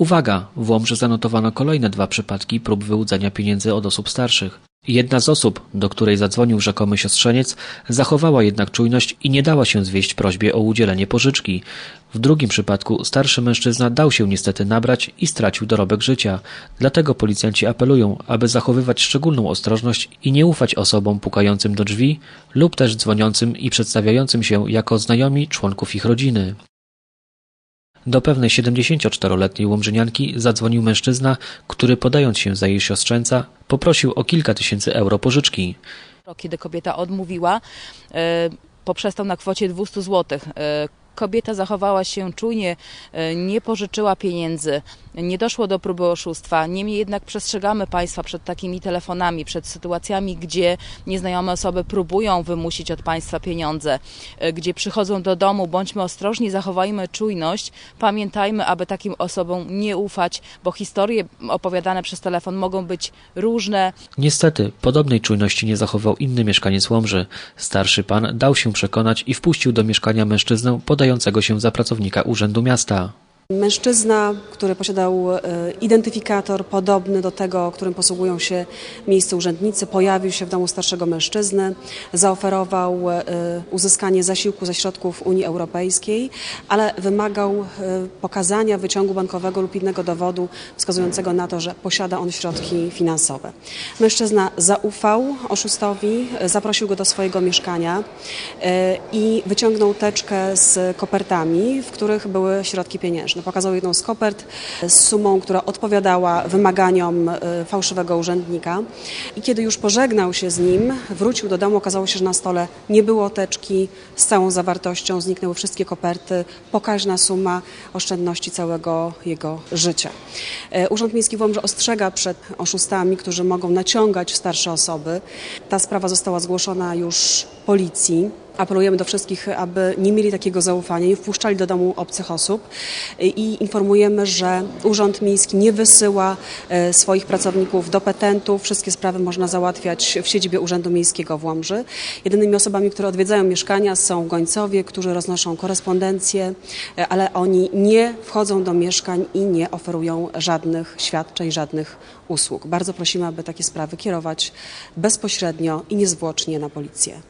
Uwaga! W Łomży zanotowano kolejne dwa przypadki prób wyłudzenia pieniędzy od osób starszych. Jedna z osób, do której zadzwonił rzekomy siostrzeniec, zachowała jednak czujność i nie dała się zwieść prośbie o udzielenie pożyczki. W drugim przypadku starszy mężczyzna dał się niestety nabrać i stracił dorobek życia. Dlatego policjanci apelują, aby zachowywać szczególną ostrożność i nie ufać osobom pukającym do drzwi lub też dzwoniącym i przedstawiającym się jako znajomi członków ich rodziny. Do pewnej 74-letniej łomżynianki zadzwonił mężczyzna, który podając się za jej siostrzeńca, poprosił o kilka tysięcy euro pożyczki. Kiedy kobieta odmówiła, e, poprzestał na kwocie 200 zł. Kobieta zachowała się czujnie, e, nie pożyczyła pieniędzy, nie doszło do próby oszustwa. Niemniej jednak przestrzegamy Państwa przed takimi telefonami, przed sytuacjami, gdzie nieznajome osoby próbują wymusić od Państwa pieniądze, e, gdzie przychodzą do domu. Bądźmy ostrożni, zachowajmy czujność. Pamiętajmy, aby takim osobom nie ufać, bo historie opowiadane przez telefon mogą być różne. Niestety, podobnej czujności nie zachował inny mieszkaniec Łomży. Starszy pan dał się przekonać i wpuścił do mieszkania mężczyznę podającego się za pracownika Urzędu Miasta. Mężczyzna, który posiadał e, identyfikator podobny do tego, którym posługują się miejsce urzędnicy, pojawił się w domu starszego mężczyzny, zaoferował e, uzyskanie zasiłku ze środków Unii Europejskiej, ale wymagał e, pokazania wyciągu bankowego lub innego dowodu wskazującego na to, że posiada on środki finansowe. Mężczyzna zaufał oszustowi, zaprosił go do swojego mieszkania i wyciągnął teczkę z kopertami, w których były środki pieniężne. Pokazał jedną z kopert z sumą, która odpowiadała wymaganiom e, fałszywego urzędnika. I kiedy już pożegnał się z nim, wrócił do domu, okazało się, że na stole nie było teczki z całą zawartością, zniknęły wszystkie koperty, pokaźna suma oszczędności całego jego życia. E, Urząd Miejski w Łomży ostrzega przed oszustami, którzy mogą naciągać starsze osoby. Ta sprawa została zgłoszona już policji. Apelujemy do wszystkich, aby nie mieli takiego zaufania, nie wpuszczali do domu obcych osób i informujemy, że Urząd Miejski nie wysyła e, swoich pracowników do petentów. Wszystkie sprawy można załatwiać w siedzibie Urzędu Miejskiego w Łomży. Jedynymi osobami, które odwiedzają mieszkania są gońcowie, którzy roznoszą korespondencję, e, ale oni nie wchodzą do mieszkań i nie oferują żadnych świadczeń, żadnych usług. Bardzo prosimy, aby takie sprawy kierować bezpośrednio i niezwłocznie na policję.